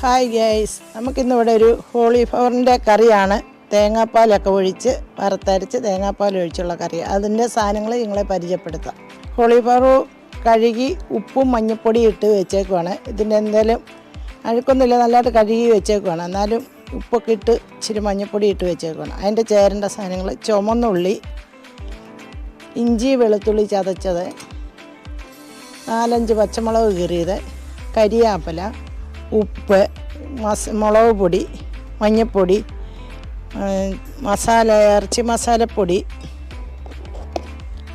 Hi guys നമുക്കിന്നിവിടെ ഒരു ഹോളിഫ്ലവറിന്റെ കറിയാണ്. തേങ്ങാപ്പാലൊക്കെ ഒഴിച്ച് വറുത്തരച്ച് തേങ്ങാപ്പാൽ ഒഴിച്ചുള്ള കറി. അതിന്റെ സാധനങ്ങൾ നിങ്ങളെ പരിചയപ്പെടുത്താം. ഹോളിഫ്ലവർ കഴുകി ഉപ്പും മഞ്ഞൾപ്പൊടി ഇട്ട് വെച്ചേക്കുവാണ്. ഇതിന്റെ എന്തെങ്കിലും അഴുക്കൊന്നുമില്ല നല്ലതായിട്ട് കഴുകി വെച്ചേക്കുവാണ്. എന്നാലും ഉപ്പൊക്കെ ഇട്ട് ഇച്ചിരി മഞ്ഞൾപ്പൊടി ഇട്ട് വെച്ചേക്കുവാണ്. അതിന്റെ ചേരേണ്ട സാധനങ്ങൾ ചുമന്നുള്ളി ഇഞ്ചി വെളുത്തുള്ളി ചതച്ചത് നാലഞ്ച് പച്ചമുളക് കീറിയത് കരിയാപ്പല ഉപ്പ് മസ് മുളക് പൊടി മഞ്ഞൾപ്പൊടി മസാല ഇറച്ചി മസാലപ്പൊടി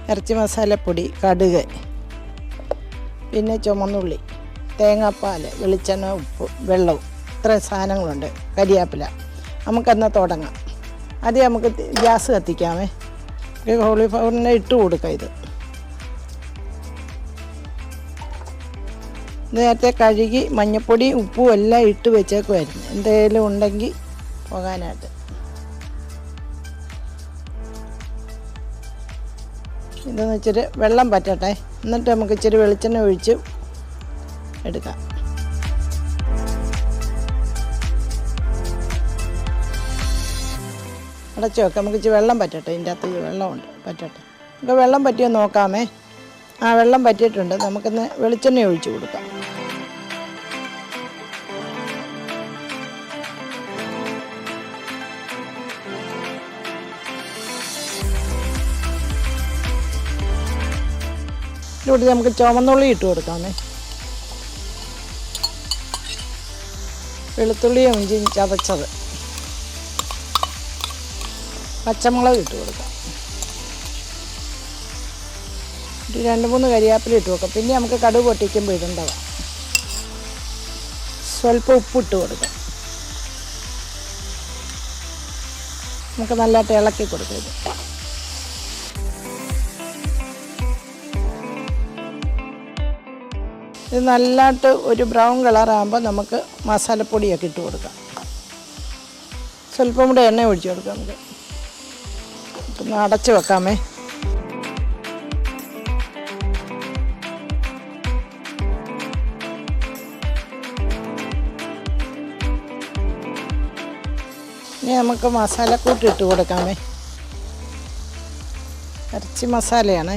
ഇറച്ചി മസാലപ്പൊടി കടുക് പിന്നെ ചുമന്നുള്ളി തേങ്ങാപ്പാൽ വെളിച്ചെണ്ണ ഉപ്പ് വെള്ളവും. ഇത്ര സാധനങ്ങളുണ്ട്. കരിയാപ്പില. നമുക്കെന്നാൽ തുടങ്ങാം. ആദ്യം നമുക്ക് ഗ്യാസ് കത്തിക്കാമേ. കോളിഫ്ലവറിനെ ഇട്ട് കൊടുക്കാം ഇത്. നേരത്തെ കഴുകി മഞ്ഞപ്പൊടി ഉപ്പും എല്ലാം ഇട്ട് വെച്ചേക്കുമായിരുന്നു എന്തെങ്കിലും ഉണ്ടെങ്കിൽ പോകാനായിട്ട്. ഇതെന്ന് വെച്ചിട്ട് വെള്ളം പറ്റട്ടെ. എന്നിട്ട് നമുക്ക് ഇച്ചിരി വെളിച്ചെണ്ണ ഒഴിച്ച് എടുക്കാം. അടച്ചു വെക്കാം. നമുക്ക് ഇച്ചിരി വെള്ളം പറ്റട്ടെ. ഇതിന്റെ അകത്ത് വെള്ളമുണ്ട് പറ്റട്ടെ. നമുക്ക് വെള്ളം പറ്റിയോ നോക്കാമേ. ആ വെള്ളം പറ്റിയിട്ടുണ്ട്. നമുക്കിന്ന് വെളിച്ചെണ്ണ ഒഴിച്ചു കൊടുക്കാം. ഇതിലൂടെ നമുക്ക് ചുവന്നുള്ളി ഇട്ട് കൊടുക്കാമേ. വെളുത്തുള്ളിയും ഇഞ്ചിയും ചതച്ചത്. പച്ചമുളക് ഇട്ട് കൊടുക്കാം. ഒരു രണ്ട് മൂന്ന് കരിയാപ്പില ഇട്ട് വെക്കാം പിന്നെ നമുക്ക് കടുക് പൊട്ടിക്കുമ്പോൾ ഇടേണ്ടതാണ് സ്വല്പം ഉപ്പിട്ട് കൊടുക്കാം. നമുക്ക് നല്ലതായിട്ട് ഇളക്കി കൊടുക്കാം ഇത് നല്ലതായിട്ട് ഒരു ബ്രൗൺ കളറാകുമ്പോൾ നമുക്ക് മസാലപ്പൊടിയൊക്കെ ഇട്ട് കൊടുക്കാം. സ്വല്പം കൂടെ എണ്ണ ഒഴിച്ചു കൊടുക്കാം നമുക്ക്. ഒന്ന് അടച്ച് വെക്കാമേ. ഇനി നമുക്ക് മസാലക്കൂട്ട് ഇട്ട് കൊടുക്കാമേ. ഇറച്ചി മസാലയാണ്.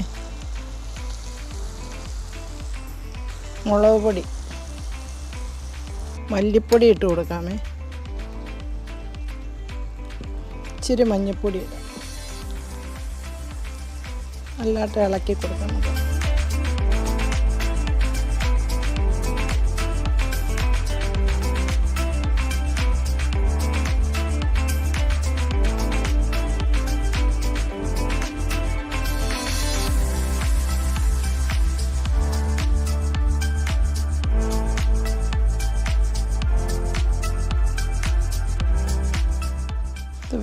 മുളക് പൊടി. മല്ലിപ്പൊടി ഇട്ട് കൊടുക്കാമേ. ഇച്ചിരി മഞ്ഞൾപ്പൊടി ഇടാം. നല്ലതായിട്ട് ഇളക്കി കൊടുക്കാം നമുക്ക്.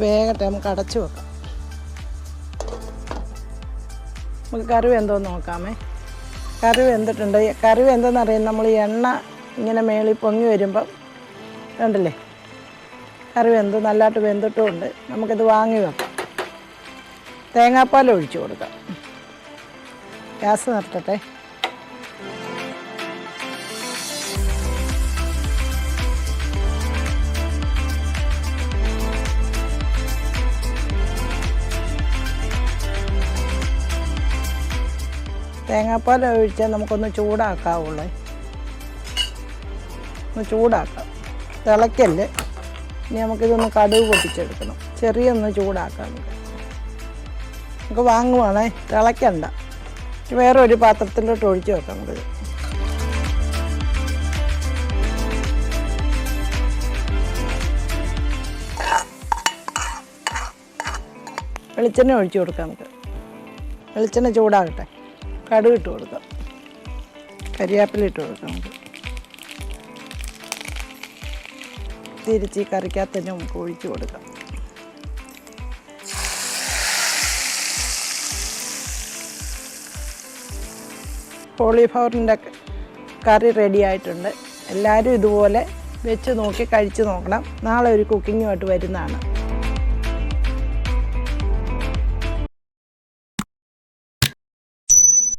വേഗട്ടെ നമുക്ക് അടച്ചു വെക്കാം. നമുക്ക് കറി വെന്തോന്ന് നോക്കാമേ. കറിവ് എന്തിട്ടുണ്ട്? കറിവ് കറി വെന്തെന്ന് അറിയാം നമ്മൾ എണ്ണ ഇങ്ങനെ മേളിൽ പൊങ്ങി വരുമ്പം കണ്ടില്ലേ? കറിവ് വെന്ത് നല്ലതായിട്ട് വെന്തിട്ടുമുണ്ട്. നമുക്കിത് വാങ്ങി വെക്കാം. തേങ്ങാപ്പാൽ ഒഴിച്ചു കൊടുക്കാം. ഗ്യാസ് നിർത്തട്ടെ. തേങ്ങാപ്പാൽ ഒഴിച്ചാൽ നമുക്കൊന്ന് ചൂടാക്കാവുള്ളേ. ഒന്ന് ചൂടാക്കാം. തിളയ്ക്കല്ലേ ഇനി നമുക്കിതൊന്ന് കടുക് പൊട്ടിച്ചെടുക്കണം. ചെറിയൊന്ന് ചൂടാക്കാം നമുക്ക്. വാങ്ങുവാണേ തിളയ്ക്കണ്ട വേറെ ഒരു പാത്രത്തിലോട്ട് ഒഴിച്ച് വെക്കാം നമുക്കിത് വെളിച്ചെണ്ണ ഒഴിച്ചു കൊടുക്കാം നമുക്ക്. വെളിച്ചെണ്ണ ചൂടാകട്ടെ. കടുക് ഇട്ട് കൊടുക്കാം. കരിയാപ്പില ഇട്ട് കൊടുക്കാം നമുക്ക്. തിരിച്ച് കറിക്കകത്ത് തന്നെ നമുക്ക് ഒഴിച്ച് കൊടുക്കാം. കോളിഫ്ലവറിന്റെ കറി റെഡി ആയിട്ടുണ്ട്. എല്ലാവരും ഇതുപോലെ വെച്ച് നോക്കി കഴിച്ച് നോക്കണം. നാളെ ഒരു കുക്കിങ്ങുമായിട്ട് വരുന്നതാണ്.